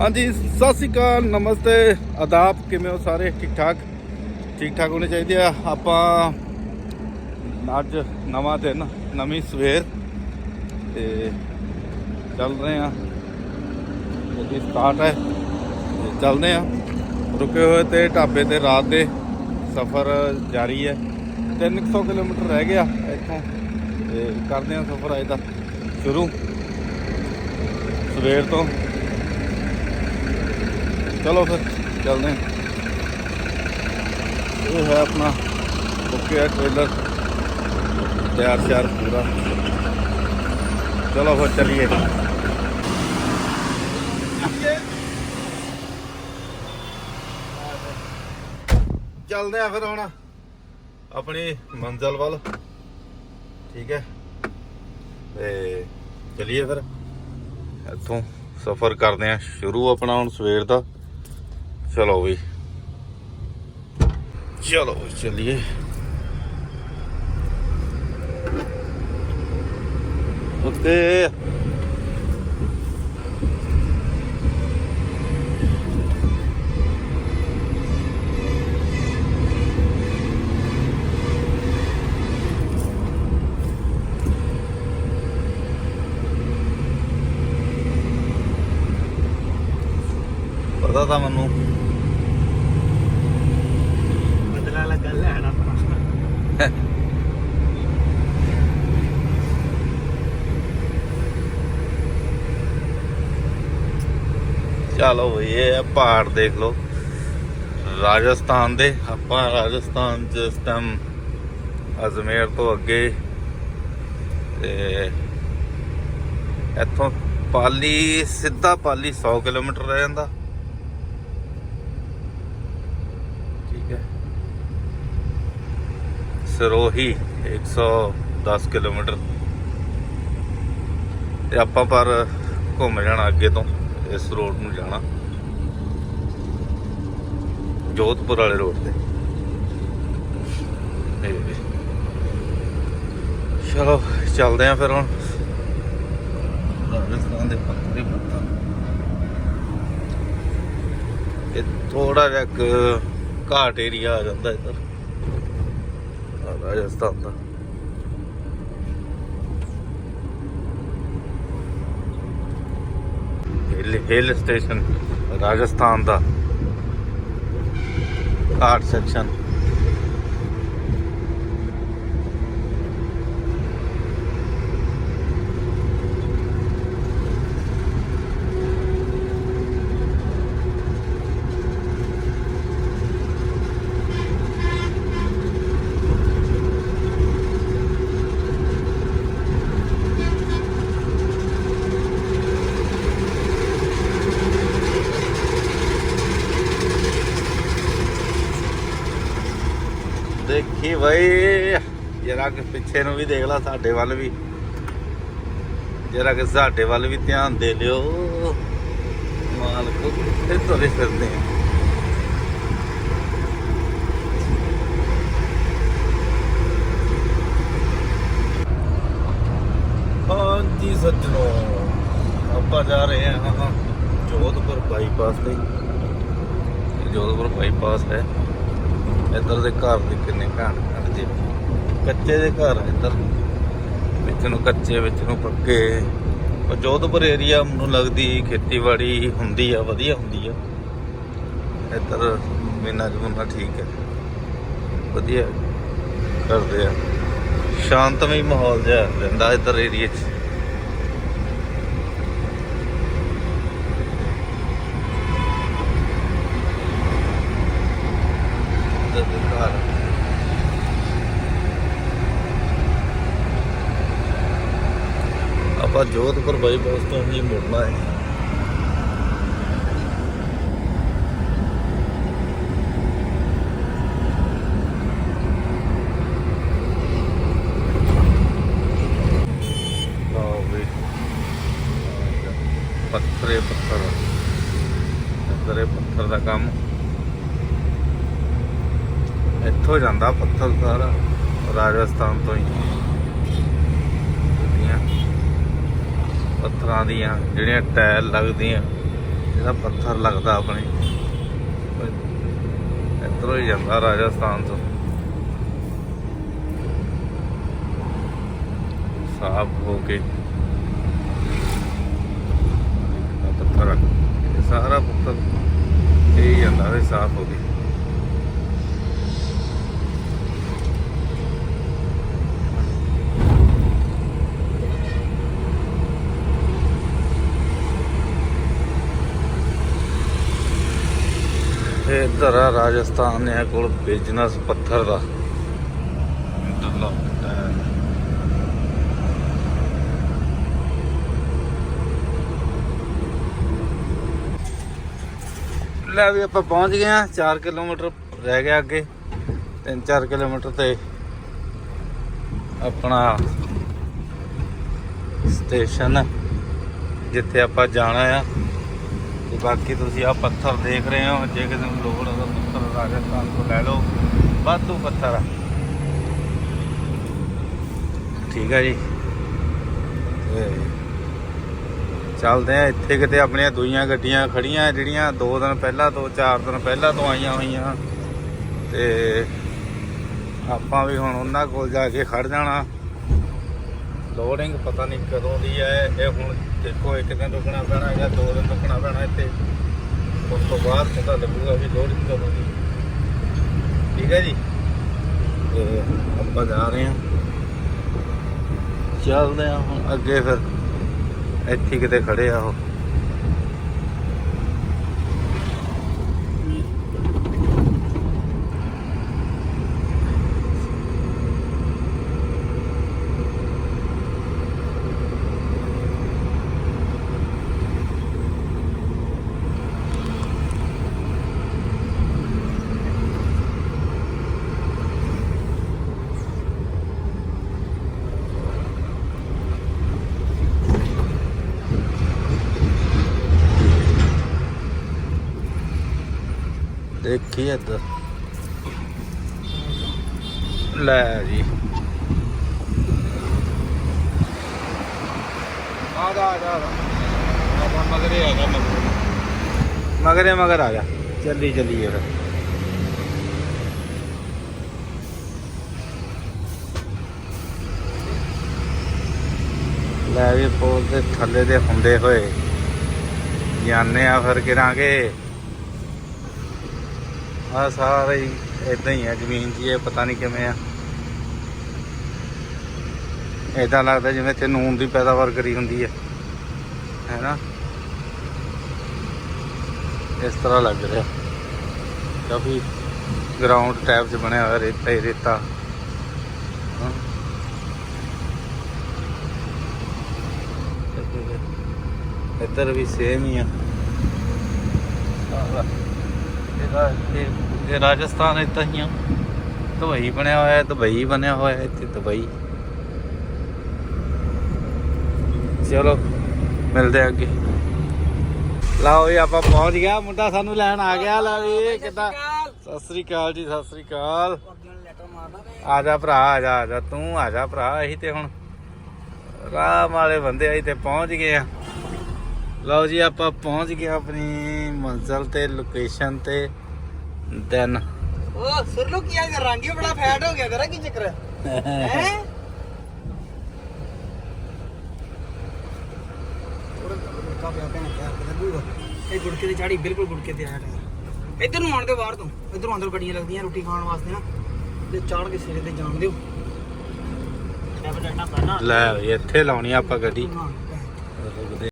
ਹਾਂਜੀ, ਸਤਿ ਸ੍ਰੀ ਅਕਾਲ, ਨਮਸਤੇ, ਆਦਾਬ, ਕਿਵੇਂ ਹੋ ਸਾਰੇ? ਠੀਕ ਠਾਕ ਠੀਕ ਠਾਕ ਹੋਣੇ ਚਾਹੀਦੇ ਆ। ਆਪਾਂ ਅੱਜ ਨਵਾਂ ਦਿਨ, ਨਵੀਂ ਸਵੇਰ ਤੇ ਚੱਲ ਰਹੇ ਆ। ਗੱਡੀ ਸਟਾਰਟ ਹੈ ਤੇ ਚੱਲਦੇ ਆ। ਰੁਕੇ ਹੋਏ ਤੇ ਢਾਬੇ ਤੇ ਰਾਤ ਦੇ ਸਫ਼ਰ ਜਾਰੀ ਹੈ। 300 ਕਿਲੋਮੀਟਰ ਰਹਿ ਗਿਆ ਇੱਥੋਂ ਤੇ ਕਰਦੇ ਆ ਸਫ਼ਰ ਅੱਜ ਦਾ ਸ਼ੁਰੂ। ਸਵੇਰ ਤੋਂ ਚਲੋ ਫਿਰ, ਚੱਲਦੇ ਹਾਂ। ਇਹ ਹੈ ਆਪਣਾ ਓਕੇ ਹੈ ਟ੍ਰੇਲਰ ਤਿਆਰ ਸ਼ਿਆਰ ਪੂਰਾ। ਚਲੋ ਫਿਰ ਚੱਲੀਏ। ਚੱਲਦੇ ਆ ਫਿਰ ਹੁਣ ਆਪਣੀ ਮੰਜ਼ਲ ਵੱਲ। ਠੀਕ ਹੈ। ਤੇ ਚਲਿਏ ਫਿਰ। ਇੱਥੋਂ ਸਫ਼ਰ ਕਰਦੇ ਆ ਸ਼ੁਰੂ ਆਪਣਾ ਹੁਣ ਸਵੇਰ ਦਾ। ਚਲੋ ਵੀ। ਚਲੋ ਚਲਿਏ। ਓਕੇ ਪਤਾ ਤਾਂ ਮੈਨੂੰ ਬਦਲਾ ਲੱਗਾ ਲੈਣ ਆਪਣਾ ਚਲੋ ਵੀ ਇਹ ਆ ਪਹਾੜ ਦੇਖ ਲਓ। ਰਾਜਸਥਾਨ ਦੇ, ਆਪਾਂ ਰਾਜਸਥਾਨ ਜਿਸ ਟਾਈਮ ਅਜਮੇਰ ਤੋਂ ਅੱਗੇ ਤੇ ਇੱਥੋਂ ਪਾਲੀ, ਸਿੱਧਾ ਪਾਲੀ 100 ਕਿਲੋਮੀਟਰ ਰਹਿ ਜਾਂਦਾ। ਠੀਕ ਹੈ। ਸਰੋਹੀ 110 ਕਿਲੋਮੀਟਰ। ਤੇ ਆਪਾਂ ਪਰ ਘੁੰਮ ਜਾਣਾ ਅੱਗੇ ਤੋਂ। ਇਸ ਰੋਡ ਨੂੰ ਜਾਣਾ। ਜੋਧਪੁਰ ਵਾਲੇ ਰੋਡ ਤੇ। ਚਲੋ ਚੱਲਦੇ ਆਂ ਫਿਰ ਹੁਣ। ਰਾਜਸਥਾਨ ਦੇ ਹੀ ਪੱਥਰ ਇਹ ਥੋੜਾ ਜਿਹਾ ਘਾਟ ਏਰੀਆ ਆ ਜਾਂਦਾ ਇੱਧਰ। ਰਾਜਸਥਾਨ ਦਾ। ਹਿੱਲ ਹਿੱਲ ਸਟੇਸ਼ਨ ਰਾਜਸਥਾਨ ਦਾ ਘਾਟ ਸੈਕਸ਼ਨ ਦੇਖੀ ਬਈ, ਜਰਾ ਕਿ ਪਿੱਛੇ ਨੂੰ ਵੀ ਦੇਖ ਲਾ ਸਾਡੇ ਵੱਲ ਵੀ। ਜਰਾ ਕਿ ਸਾਡੇ ਵੱਲ ਵੀ ਧਿਆਨ ਦੇ ਲਿਓ। ਮਾਲਕ ਕਿੱਥੇ ਤੁਰੇ ਫਿਰਦੇ ਆ? ਹਾਂਜੀ ਸੱਜਣੋ, ਆਪਾਂ ਜਾ ਰਹੇ ਹਾਂ ਜੋਧਪੁਰ ਬਾਈਪਾਸ ਤੇ। ਜੋਧਪੁਰ ਬਾਈਪਾਸ ਹੈ। ਇੱਧਰ ਦੇ ਘਰ ਦੇ ਕਿੰਨੇ ਘਾਟ ਘਾਟ ਜੇ। ਕੱਚੇ ਦੇ ਘਰ ਇੱਧਰ। ਵਿੱਚ ਨੂੰ ਕੱਚੇ, ਵਿੱਚ ਨੂੰ ਪੱਕੇ। ਉਹ ਜੋਧਪੁਰ ਏਰੀਆ ਮੈਨੂੰ ਲੱਗਦੀ ਖੇਤੀਬਾੜੀ ਹੁੰਦੀ ਆ, ਵਧੀਆ ਹੁੰਦੀ ਆ। ਇੱਧਰ ਮੀਨਾ ਜਮੁਨਾ ਠੀਕ ਹੈ ਵਧੀਆ ਕਰਦੇ ਆ। ਸ਼ਾਂਤਮਈ ਮਾਹੌਲ ਜਿਹਾ ਰਹਿੰਦਾ ਇੱਧਰ ਏਰੀਏ 'ਚ ਇੱਧਰ ਦੇ ਘਰ ਆਪਾਂ ਜੋਧਪੁਰ ਬਾਈਪਾਸ ਤੋਂ ਹੀ ਮੁੜਨਾ ਹੈ। ਪੱਥਰੇ ਪੱਥਰ। ਪੱਥਰੇ ਪੱਥਰ ਦਾ ਕੰਮ। ਇੱਥੋਂ ਜਾਂਦਾ ਪੱਥਰ ਸਾਰਾ ਰਾਜਸਥਾਨ ਤੋਂ ਹੀ ਜਿਹੜੀਆਂ ਪੱਥਰਾਂ ਦੀਆਂ ਜਿਹੜੀਆਂ ਟਾਇਲ ਲੱਗਦੀਆਂ ਜਿਹੜਾ ਪੱਥਰ ਲੱਗਦਾ ਆਪਣੇ। ਇੱਧਰੋਂ ਹੀ ਜਾਂਦਾ ਰਾਜਸਥਾਨ ਤੋਂ। ਸਾਫ਼ ਹੋ ਕੇ। ਪੱਥਰ ਸਾਰਾ ਪੱਥਰ ਇਹ ਜਾਂਦਾ ਵੀ ਸਾਫ਼ ਹੋ ਗਈ ਇਹ ਇੱਧਰ ਆ ਰਾਜਸਥਾਨ ਨੇ ਕੋਲ ਬਿਜ਼ਨਸ ਪੱਥਰ ਦਾ। ਇੰਟਰਲੌਕ ਟਾਇਰ ਲੈ ਵੀ ਆਪਾਂ ਪਹੁੰਚ ਗਏ ਆ 4 ਕਿਲੋਮੀਟਰ ਰਹਿ ਗਿਆ ਅੱਗੇ। 3-4 ਕਿਲੋਮੀਟਰ ਤੇ ਆਪਣਾ ਸਟੇਸ਼ਨ, ਜਿੱਥੇ ਆਪਾਂ ਜਾਣਾ ਆ। ਤੇ ਬਾਕੀ ਤੁਸੀਂ ਆ ਪੱਥਰ ਦੇਖ ਰਹੇ ਹੋ, ਜੇ ਕਿਸੇ ਨੂੰ ਲੋੜ ਹੋਵੇ ਪੱਥਰ ਰਾਜਸਥਾਨ ਤੋਂ ਲੈ ਲਓ, ਵਾਧੂ ਪੱਥਰ ਆ। ਠੀਕ ਹੈ ਜੀ। ਤੇ ਚੱਲਦੇ ਆ, ਇੱਥੇ ਕਿਤੇ ਆਪਣੀਆਂ ਦੂਈਆਂ ਗੱਡੀਆਂ ਖੜੀਆਂ, ਜਿਹੜੀਆਂ 2 ਦਿਨ ਪਹਿਲਾਂ ਤੋਂ 4 ਦਿਨ ਪਹਿਲਾਂ ਤੋਂ ਆਈਆਂ ਹੋਈਆਂ। ਤੇ ਆਪਾਂ ਵੀ ਹੁਣ ਉਹਨਾਂ ਕੋਲ ਜਾ ਕੇ ਖੜ ਜਾਣਾ। ਲੋਡਿੰਗ ਪਤਾ ਨਹੀਂ ਕਦੋਂ ਦੀ ਹੈ, ਇਹ ਹੁਣ ਦੇਖੋ, ਇੱਕ ਦਿਨ ਰੁਕਣਾ ਪੈਣਾ ਜਾਂ ਦੋ ਦਿਨ ਰੁਕਣਾ ਪੈਣਾ ਇੱਥੇ। ਉਸ ਤੋਂ ਬਾਅਦ ਪਤਾ ਲੱਗੂਗਾ ਵੀ ਲੋਡਿੰਗ ਕਦੋਂ ਦੀ ਠੀਕ ਹੈ ਜੀ? ਤੇ ਆਪਾਂ ਜਾ ਰਹੇ ਹਾਂ। ਚੱਲਦੇ ਹਾਂ ਹੁਣ ਅੱਗੇ ਫਿਰ। ਇੱਥੇ ਕਿਤੇ ਖੜੇ ਆ ਉਹ। ਦੇਖੀ ਇੱਧਰ। ਲੈ ਜੀ। ਆ ਜਾ ਆ ਜਾ, ਆ ਮਗਰੇ ਆ ਜਾ ਮਗਰੇ, ਮਗਰ ਆ ਜਾ। ਚੱਲੀ, ਚੱਲੀਏ ਫਿਰ। ਲੈ ਵੀ ਪੁਲ ਦੇ ਥੱਲੇ ਦੇ ਹੁੰਦੇ ਹੋਏ। ਜਾਣੇ ਆ ਫਿਰ ਕਿਰਾਂਗੇ। ਆ ਸਾਰਾ ਹੀ ਇਦਾਂ ਹੀ ਆ, ਜ਼ਮੀਨ ਜੀ, ਇਹ ਪਤਾ ਨਹੀਂ ਕਿਵੇਂ ਆ। ਇਦਾਂ ਲੱਗਦਾ ਜਿਵੇਂ ਇੱਥੇ ਨੂਨ ਦੀ ਪੈਦਾਵਾਰ ਕਰੀ ਹੁੰਦੀ ਹੈ ਹੈਨਾ? ਇਸ ਤਰ੍ਹਾਂ ਲੱਗ ਰਿਹਾ। ਕਾਫੀ ਗਰਾਊਂਡ ਟਾਈਪ 'ਚ ਬਣਿਆ ਹੋਇਆ ਰੇਤਾ ਹੀ ਰੇਤਾ। ਇੱਧਰ ਵੀ ਸੇਮ ਹੀ ਆ। ਇਹਦਾ ਇਹ ਇਹ ਰਾਜਸਥਾਨ ਇਦਾਂ ਹੀ ਆ। ਦੁਬਈ ਬਣਿਆ ਹੋਇਆ ਹੈ ਦੁਬਈ ਬਣਿਆ ਹੋਇਆ ਹੈ ਇੱਥੇ ਦੁਬਈ। ਚਲੋ ਮਿਲਦੇ ਆ ਅੱਗੇ। ਲਓ ਜੀ ਆਪਾਂ ਪਹੁੰਚ ਗਿਆ। ਮੁੰਡਾ ਸਾਨੂੰ ਲੈਣ ਆ ਗਿਆ। ਲੈ ਵੀ ਕਿੱਦਾਂ? ਸਤਿ ਸ੍ਰੀ ਅਕਾਲ ਜੀ ਸਤਿ ਸ੍ਰੀ ਅਕਾਲ। ਆ ਜਾ ਭਰਾ ਆ ਜਾ ਆ ਜਾ। ਤੂੰ ਆ ਜਾ ਭਰਾ ਅਸੀਂ ਤੇ ਹੁਣ ਰਾਹ ਵਾਲੇ ਬੰਦੇ ਅਸੀਂ ਤੇ ਪਹੁੰਚ ਗਏ ਆ। ਲਓ ਜੀ ਆਪਾਂ ਪਹੁੰਚ ਗਏ ਆਪਣੀ ਮੰਜ਼ਲ ਤੇ ਲੋਕੇਸ਼ਨ ਤੇ। ਦਿਨ ਓ ਸੁਰਲੂ ਕੀ ਆ ਰੰਗ ਹੀ ਬੜਾ ਫੈਟ ਹੋ ਗਿਆ ਤੇਰਾ ਕੀ ਚੱਕਰ ਹੈ? ਹੈ? ਇਹ ਗੁੜਕੇ ਦੀ ਚਾੜੀ ਬਿਲਕੁਲ ਗੁੜਕੇ ਤੇ ਆਇਆ ਟਾਇਰ ਇੱਧਰ ਨੂੰ ਆਣ ਦੇ ਬਾਹਰ ਤੋਂ। ਇੱਧਰੋਂ ਅੰਦਰ ਗੱਡੀਆਂ ਲੱਗਦੀਆਂ ਰੋਟੀ ਖਾਣ ਵਾਸਤੇ ਨਾ। ਤੇ ਚਾੜ ਕੇ ਸਿਰੇ ਤੇ ਜਾਣ ਦਿਓ। ਲੈ ਇੱਥੇ ਲਾਉਣੀ ਆਪਾਂ ਗੱਡੀ।